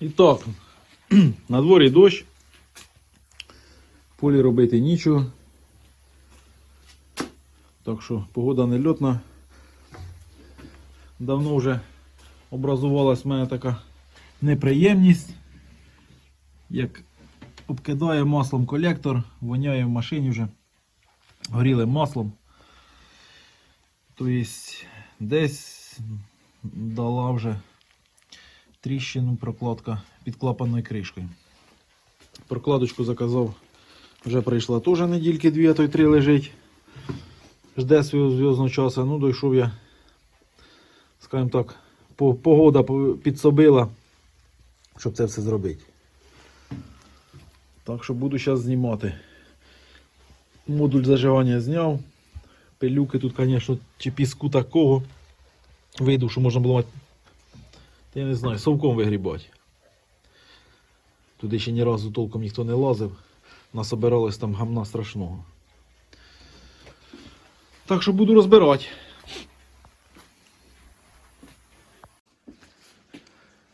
І так, на дворі дощ. Полі робити нічого. Так що погода не льотна. Давно вже образувалась в мене така неприємність. Як обкидає маслом колектор, воняє в машині вже горілим маслом. Тобто десь дала вже тріщину прокладка під клапанною кришкою. Прокладочку заказав, вже прийшла теж недільки дві, а то й три лежить. Жде свого зв'язного часу. Ну, дійшов я, скажімо так, погода підсобила, щоб це все зробити. Так що буду зараз знімати. Модуль зажигання зняв. Пилюки тут, звісно, чи піску такого. Вийду, що можна було мати, я не знаю, совком вигрібати. Туди ще ні разу толком ніхто не лазив. Насобиралось там гамна страшного. Так що буду розбирати.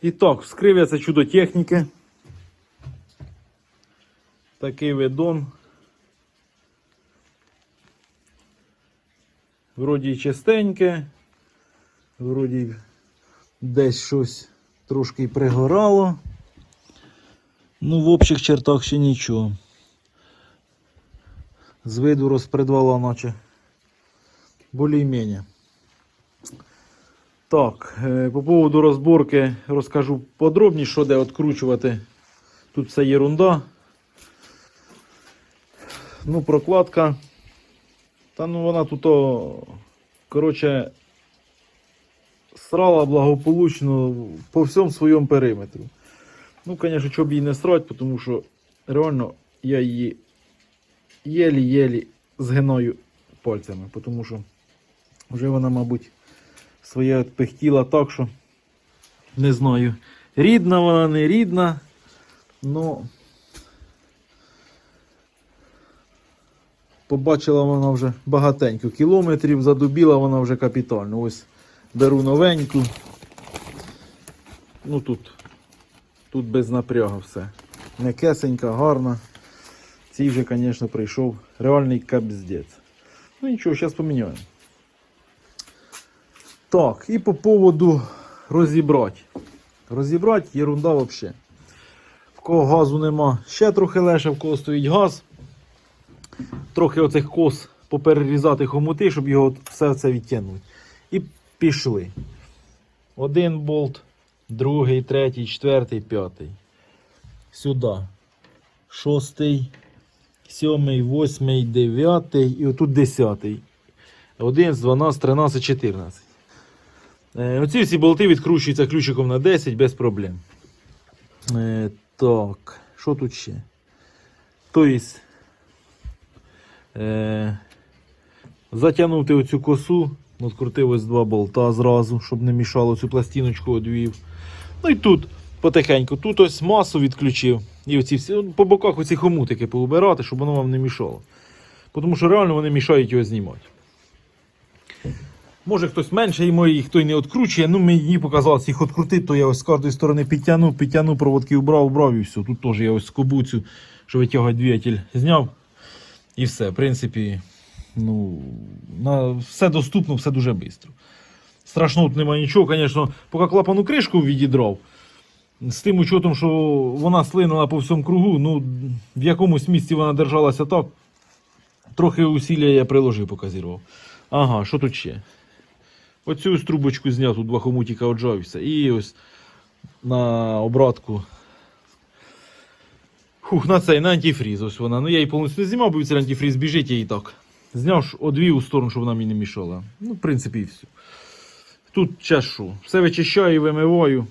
І так, вскрив я це чудо техніки. Такий видон. Вроді чистеньке, вроді десь щось трошки пригорало. Ну, в общих чертах ще нічого. З виду розпредвала, наче більш-менш. Так, е, по поводу розборки розкажу подробніше, що де відкручувати. Тут все єрунда. Ну, прокладка. Та ну вона тут, коротше, срала благополучно по всьому своєму периметру. Ну, звісно, щоб її не срати, тому що реально я її єлі-єлі згинаю пальцями, тому що вже вона, мабуть, своє відпихтіла так, що не знаю, рідна вона, не рідна, но побачила вона вже багатенько кілометрів, задубіла вона вже капітально. Ось беру новеньку. Ну тут, тут без напрягу все. М'якесенька, гарна. Цей вже, звісно, прийшов реальний капздець. Ну нічого, зараз поміняємо. Так, і по поводу розібрати. Розібрати єрунда взагалі. В кого газу нема, ще трохи легше, в кого стоїть газ. Трохи оцих кос поперерізати хомути, щоб його все це відтягнути. І пішли. Один болт, другий, третій, четвертий, п'ятий. Сюди. Шостий, сьомий, восьмий, дев'ятий і отут десятий. 11, 12, 13, 14. Е, Оці всі болти відкручуються ключиком на 10 без проблем. Е, так, що тут ще? Тобто, е, затягнути оцю косу, відкрутив ось два болта зразу, щоб не мішало цю пластиночку одвів. Ну і тут потихеньку, тут ось масу відключив. І оці всі, ну, по боках оці хомутики поубирати, щоб воно вам не мішало. Тому що реально вони мішають його знімати. Може хтось менше і мої, хто й не відкручує, ну мені показалось їх відкрутити, то я ось з кожної сторони підтягнув, підтягнув, проводки убрав, убрав і все. Тут теж я ось скобуцю, що витягувати двигатель, зняв. І все. В принципі, ну, на, все доступно, все дуже швидко. Страшного тут немає нічого, звісно, поки клапану кришку відідрав. З тим учетом, що вона слинула по всьому кругу, ну, в якомусь місці вона держалася так. Трохи усилля я приложив, показував. Ага, що тут ще? Оцю ось трубочку зняв, тут два хомутика отжався. І ось на обратку. Хух, на цей, на антифріз. Ось вона. Ну я її повністю не знімав, бо цей антифріз біжить я її так. Зняв одвів у сторону, щоб вона мені не мішала. Ну, в принципі, і все. Тут чашу. Все вичищаю, вимиваю,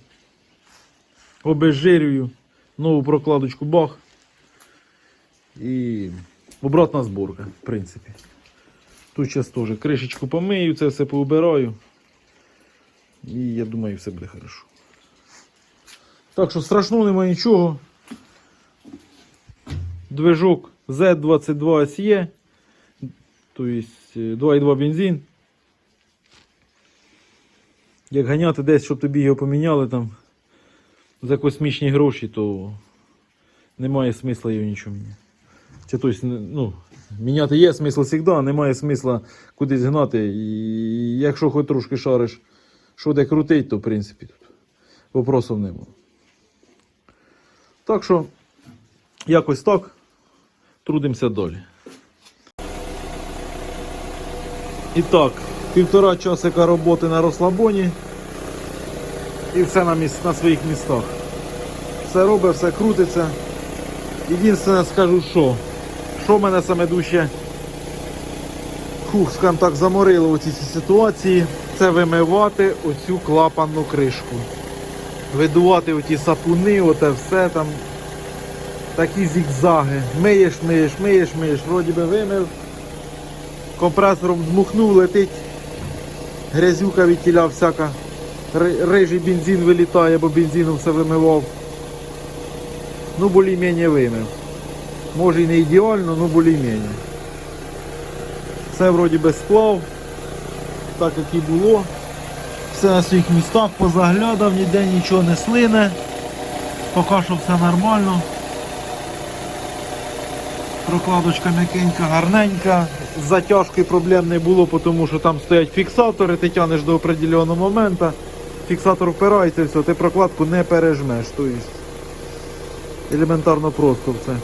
обезжирюю, нову прокладочку бах. І обратна зборка, в принципі. Тут зараз теж кришечку помию, це все поубираю. І я думаю, все буде хорошо. Так що страшного немає нічого. Движок Z22 SE. Тобто е, 2,2 бензин. Як ганяти десь, щоб тобі його поміняли там. за космічні гроші, то немає смисла його нічого міняти. Чи тобто, ну, міняти є смисл завжди, немає смисла кудись гнати. І якщо хоч трошки шариш, що де крутить, то в принципі тут вопросів нема. Так що, якось так. Трудимося далі. І так, півтора часика роботи на розслабоні. І все на, міс... на своїх містах. Все робить, все крутиться. Єдине скажу, що. Що мене саме дужче фух, скажімо так, заморило у цій ситуації, це вимивати оцю клапанну кришку. Видувати оті сапуни, оте все там. Такі зігзаги. Миєш, миєш, миєш, миєш, вроді би вимив. Компресором дмухнув, летить. Грязюка від тіля всяка. Ри- Рижий бензин вилітає, бо бензином все вимивав. Ну, більш-менш вимив. Може і не ідеально, ну більш-менш. Все вроді би склав, так як і було. Все на своїх містах позаглядав, ніде нічого не слине. Поки що все нормально. Прокладочка м'якенька, гарненька. З затяжкою проблем не було, тому що там стоять фіксатори, ти тянеш до определеного моменту, фіксатор впирається все, ти прокладку не пережмеш. Тобто елементарно просто все.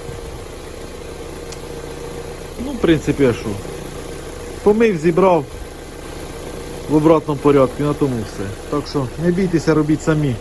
Ну, в принципі, а що? Помив, зібрав в обратному порядку, на тому все. Так що не бійтеся, робіть самі.